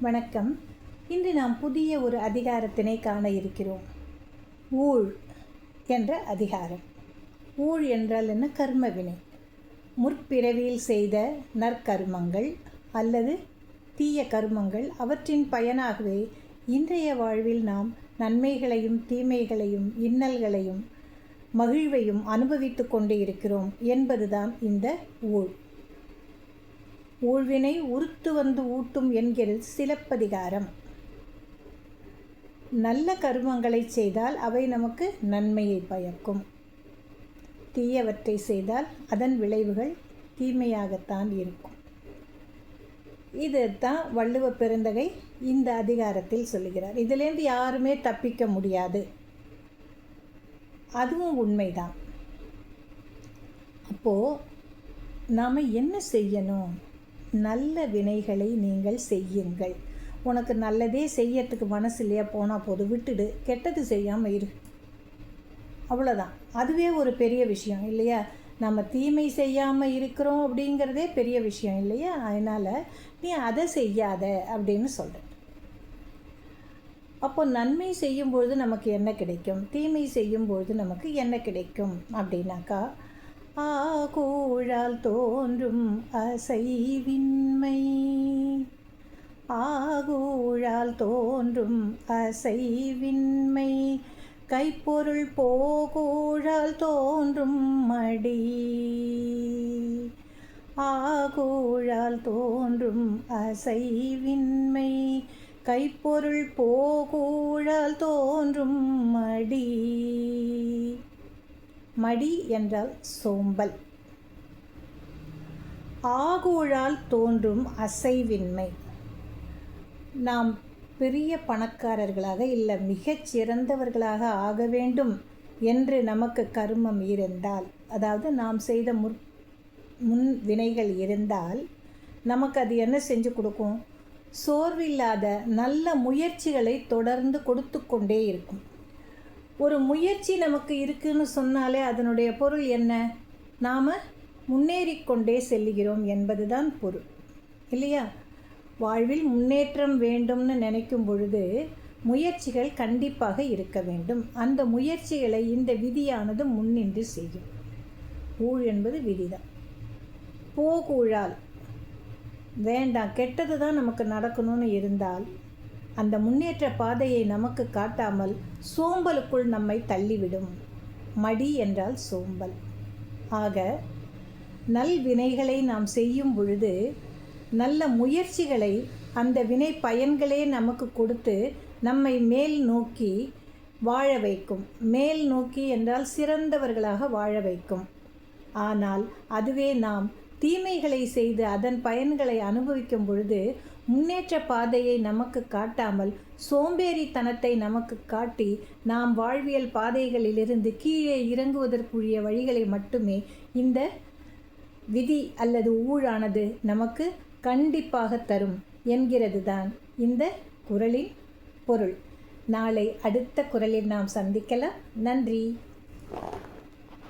வணக்கம். இன்று நாம் புதிய ஒரு அதிகாரத்தினை காண இருக்கிறோம். ஊழ் என்ற அதிகாரம். ஊழ் என்றால் என்ன? கர்ம வினை முற்பிறவியில் செய்த நற்கர்மங்கள் அல்லது தீய கர்மங்கள் அவற்றின் பயனாகவே இன்றைய வாழ்வில் நாம் நன்மைகளையும் தீமைகளையும் இன்னல்களையும் மகிழ்வையும் அனுபவித்து கொண்டு இருக்கிறோம் என்பதுதான் இந்த ஊழ். ஊழ்வினை உறுத்து வந்து ஊட்டும் என்கிறது சிலப்பதிகாரம். நல்ல கருமங்களை செய்தால் அவை நமக்கு நன்மையை பயக்கும். தீயவற்றை செய்தால் அதன் விளைவுகள் தீமையாகத்தான் இருக்கும். இதைத்தான் வள்ளுவ பெருந்தகை இந்த அதிகாரத்தில் சொல்லுகிறார். இதிலேருந்து யாருமே தப்பிக்க முடியாது. அதுவும் உண்மைதான். அப்போது நாம் என்ன செய்யணும்? நல்ல வினைகளை நீங்கள் செய்யுங்கள். உனக்கு நல்லதே செய்யறதுக்கு மனசு இல்லையா? போனால் போது விட்டுடு. கெட்டது செய்யாமல் இரு. அவ்வளோதான் அதுவே ஒரு பெரிய விஷயம் இல்லையா? நம்ம தீமை செய்யாமல் இருக்கிறோம் அப்படிங்கிறதே பெரிய விஷயம் இல்லையா? அதனால் நீ அதை செய்யாத அப்படின்னு சொல்கிறேன் அப்போ நன்மை செய்யும்பொழுது நமக்கு என்ன கிடைக்கும்? தீமை செய்யும்பொழுது நமக்கு என்ன கிடைக்கும் அப்படின்னாக்கா ஆகூழால் தோன்றும் அசைவின்மை. ஆகூழால் தோன்றும் அசைவின்மை. கைப்பொருள் போகூழால் தோன்றும் மடி. ஆகூழால் தோன்றும் அசைவின்மை. கைப்பொருள் போகூழால் தோன்றும் மடி. மடி என்றால் சோம்பல். ஆகோழால் தோன்றும் அசைவின்மை. நாம் பெரிய பணக்காரர்களாக இல்லை மிகச் சிறந்தவர்களாக ஆக வேண்டும் என்று நமக்கு கர்மம் இருந்தால் அதாவது நாம் செய்த முற் முன் வினைகள் இருந்தால் நமக்கு அது என்ன செஞ்சு கொடுக்கும்? சோர்வில்லாத நல்ல முயற்சிகளை தொடர்ந்து கொடுத்து கொண்டே இருக்கும். ஒரு முயற்சி நமக்கு இருக்குன்னு சொன்னாலே அதனுடைய பொருள் என்ன? நாம் முன்னேறிக்கொண்டே செல்லுகிறோம் என்பதுதான் பொருள். இல்லையா? வாழ்வில் முன்னேற்றம் வேண்டும்னு நினைக்கும் பொழுது முயற்சிகள் கண்டிப்பாக இருக்க வேண்டும். அந்த முயற்சிகளை இந்த விதியானது முன்னின்று செய்யும். ஊழ் என்பது விதிதான். போகூழால். வேண்டாம் கெட்டது தான் நமக்கு நடக்கணும்னு இருந்தால் அந்த முன்னேற்ற பாதையை நமக்கு காட்டாமல் சோம்பலுக்குள் நம்மை தள்ளிவிடும். மடி என்றால் சோம்பல். ஆக நல் வினைகளை நாம் செய்யும் பொழுது நல்ல முயற்சிகளை அந்த வினை பயன்களே நமக்கு கொடுத்து நம்மை மேல் நோக்கி வாழ வைக்கும். மேல் நோக்கி என்றால் சிறந்தவர்களாக வாழ வைக்கும். ஆனால் அதுவே நாம் தீமைகளை செய்து அதன் பயன்களை அனுபவிக்கும் பொழுது முன்னேற்ற பாதையை நமக்கு காட்டாமல் சோம்பேறித்தனத்தை நமக்கு காட்டி நாம் வாழ்வியல் பாதைகளிலிருந்து கீழே இறங்குவதற்குரிய வழிகளை மட்டுமே இந்த விதி அல்லது ஊழானது நமக்கு கண்டிப்பாக தரும் என்கிறது தான் இந்த குரலின் பொருள். நாளை அடுத்த குரலில் நாம் சந்திக்கலாம். நன்றி.